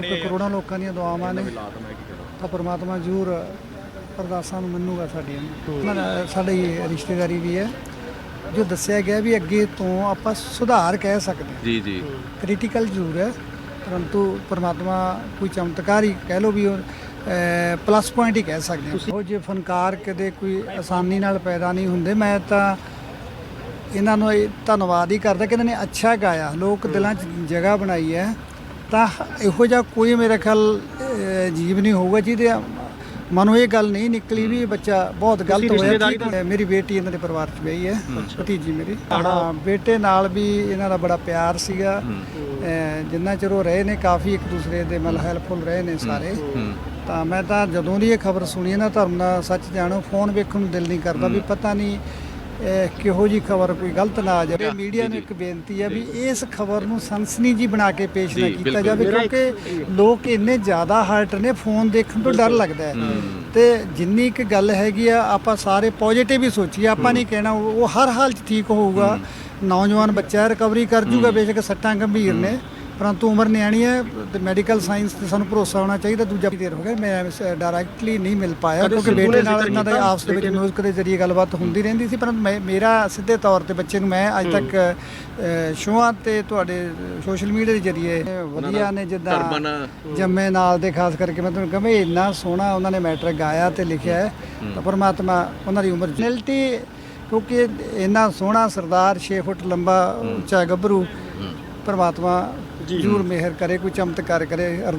ਕਿਉਂਕਿ ਕਰੋੜਾਂ ਲੋਕਾਂ ਦੀਆਂ ਦੁਆਵਾਂ ਨੇ। ਤਾਂ ਪਰਮਾਤਮਾ ਜ਼ਰੂਰ ਅਰਦਾਸਾਂ ਨੂੰ ਮੰਨੂਗਾ ਸਾਡੀਆਂ ਸਾਡੀ ਰਿਸ਼ਤੇਦਾਰੀ ਵੀ ਹੈ। ਜੋ ਦੱਸਿਆ ਗਿਆ ਵੀ ਅੱਗੇ ਤੋਂ ਆਪਾਂ ਸੁਧਾਰ ਕਹਿ ਸਕਦੇ ਜੀ ਜੀ। ਕ੍ਰਿਟੀਕਲ ਜ਼ਰੂਰ ਹੈ ਪਰੰਤੂ ਪਰਮਾਤਮਾ ਕੋਈ ਚਮਤਕਾਰ ਹੀ ਕਹਿ ਲੋ ਵੀ ਉਹ ਪਲੱਸ ਪੁਆਇੰਟ ਹੀ ਕਹਿ ਸਕਦੇ ਹਾਂ। ਉਹ ਜੇ ਫਨਕਾਰ ਕਦੇ ਕੋਈ ਆਸਾਨੀ ਨਾਲ ਪੈਦਾ ਨਹੀਂ ਹੁੰਦੇ ਮੈਂ ਤਾਂ ਇਹਨਾਂ ਨੂੰ ਧੰਨਵਾਦ ਹੀ ਕਰਦਾ ਕਿ ਇਹਨਾਂ ਨੇ ਅੱਛਾ ਗਾਇਆ। ਲੋਕ ਦਿਲਾਂ 'ਚ ਜਗ੍ਹਾ ਬਣਾਈ ਹੈ। ਤਾਂ ਇਹੋ ਜਿਹਾ ਕੋਈ ਮੇਰੇ ਖਿਆਲ ਜੀਵ ਨਹੀਂ ਹੋਊਗਾ ਜਿਹਦੇ ਮਨੋਂ ਇਹ ਗੱਲ ਨਹੀਂ ਨਿਕਲੀ ਵੀ ਬੱਚਾ ਬਹੁਤ ਗਲਤ ਹੋਇਆ। ਮੇਰੀ ਬੇਟੀ ਇਹਨਾਂ ਦੇ ਪਰਿਵਾਰ 'ਚ ਗਈ ਹੈ ਭਤੀਜੀ ਮੇਰੀ। ਹਾਂ ਬੇਟੇ ਨਾਲ ਵੀ ਇਹਨਾਂ ਦਾ ਬੜਾ ਪਿਆਰ ਸੀਗਾ। ਜਿੰਨਾ ਚਿਰ ਉਹ ਰਹੇ ਨੇ ਕਾਫੀ ਇੱਕ ਦੂਸਰੇ ਦੇ ਮਤਲਬ ਹੈਲਪਫੁਲ ਰਹੇ ਨੇ ਸਾਰੇ। ਤਾਂ ਮੈਂ ਤਾਂ ਜਦੋਂ ਦੀ ਇਹ ਖਬਰ ਸੁਣੀ ਨਾ ਧਰਮ ਦਾ ਸੱਚ ਜਾਣੋ ਫੋਨ ਵੇਖਣ ਨੂੰ ਦਿਲ ਨਹੀਂ ਕਰਦਾ ਵੀ ਪਤਾ ਨਹੀਂ ਇਹ ਕਿਹੋ ਜੀ ਖਬਰ ਕੋਈ ਗਲਤ ਨਾ ਆ ਜਾਵੇ ਮੀਡੀਆ ਨੂੰ ਇੱਕ ਬੇਨਤੀ ਹੈ ਵੀ ਇਸ ਖਬਰ ਨੂੰ ਸਨਸਨੀ ਜੀ ਬਣਾ ਕੇ ਪੇਸ਼ ਨਾ ਕੀਤਾ। ਜਾਵੇ ਕਿਉਂਕਿ ਲੋਕ ਇੰਨੇ ਜ਼ਿਆਦਾ ਹਰਟ ਨੇ ਫੋਨ ਦੇਖਣ ਤੋਂ ਡਰ ਲੱਗਦਾ ਹੈ। ਤੇ ਜਿੰਨੀ ਇੱਕ ਗੱਲ ਹੈਗੀ ਆ ਆਪਾਂ ਸਾਰੇ ਪੋਜ਼ਿਟਿਵ ਹੀ ਸੋਚੀਏ ਆਪਾਂ ਨਹੀਂ ਕਹਿਣਾ ਉਹ ਹਰ ਹਾਲ 'ਚ ਠੀਕ ਹੋਊਗਾ। ਨੌਜਵਾਨ ਬੱਚਾ ਰਿਕਵਰੀ ਕਰ ਜੂਗਾ ਬੇਸ਼ੱਕ ਸੱਟਾਂ ਗੰਭੀਰ ਨੇ। ਪਰੰਤੂ ਉਮਰ ਨਿਆਣੀ ਹੈ ਤੇ ਮੈਡੀਕਲ ਸਾਇੰਸ ਤੇ ਸਾਨੂੰ ਭਰੋਸਾ ਹੋਣਾ ਚਾਹੀਦਾ ਦੂਜਾ ਦੇਰ ਹੋ ਗਿਆ ਮੈਂ ਡਾਇਰੈਕਟਲੀ ਨਹੀਂ ਮਿਲ ਪਾਇਆ ਕਿਉਂਕਿ ਬੇਟੇ ਨਾਲ ਇਹਨਾਂ ਦਾ ਆਪਸ ਦੇ ਵਿੱਚ ਮਿਊਜ਼ਿਕ ਦੇ ਜ਼ਰੀਏ ਗੱਲਬਾਤ ਹੁੰਦੀ ਰਹਿੰਦੀ ਸੀ ਪਰੰਤੂ ਮੈਂ ਮੇਰਾ ਸਿੱਧੇ ਤੌਰ ਤੇ ਬੱਚੇ ਨੂੰ ਮੈਂ ਅੱਜ ਤੱਕ ਸ਼ੋਆਂ ਤੇ ਤੁਹਾਡੇ ਸੋਸ਼ਲ ਮੀਡੀਆ ਦੇ ਜ਼ਰੀਏ ਵਧੀਆ ਨੇ ਜਿੱਦਾਂ ਜੰਮੇ ਨਾਲ ਦੇ ਖਾਸ ਕਰਕੇ ਮੈਂ ਤੁਹਾਨੂੰ ਕਹਾਂ ਇੰਨਾ ਸੋਹਣਾ ਉਹਨਾਂ ਨੇ ਮੈਟਰ ਗਾਇਆ ਤੇ ਲਿਖਿਆ ਹੈ ਤਾਂ ਪਰਮਾਤਮਾ ਉਹਨਾਂ ਦੀ ਉਮਰ ਜਨਰਲਟੀ ਕਿਉਂਕਿ ਇੰਨਾ ਸੋਹਣਾ ਸਰਦਾਰ 6 ਫੁੱਟ ਲੰਬਾ ਉੱਚਾ ਗੱਭਰੂ ਪਰਮਾਤਮਾ ਜ਼ਰੂਰ ਮਿਹਰ ਕਰੇ ਕੋਈ ਚਮਤਕਾਰ ਕਰੇ। ਅਰਦਾਸ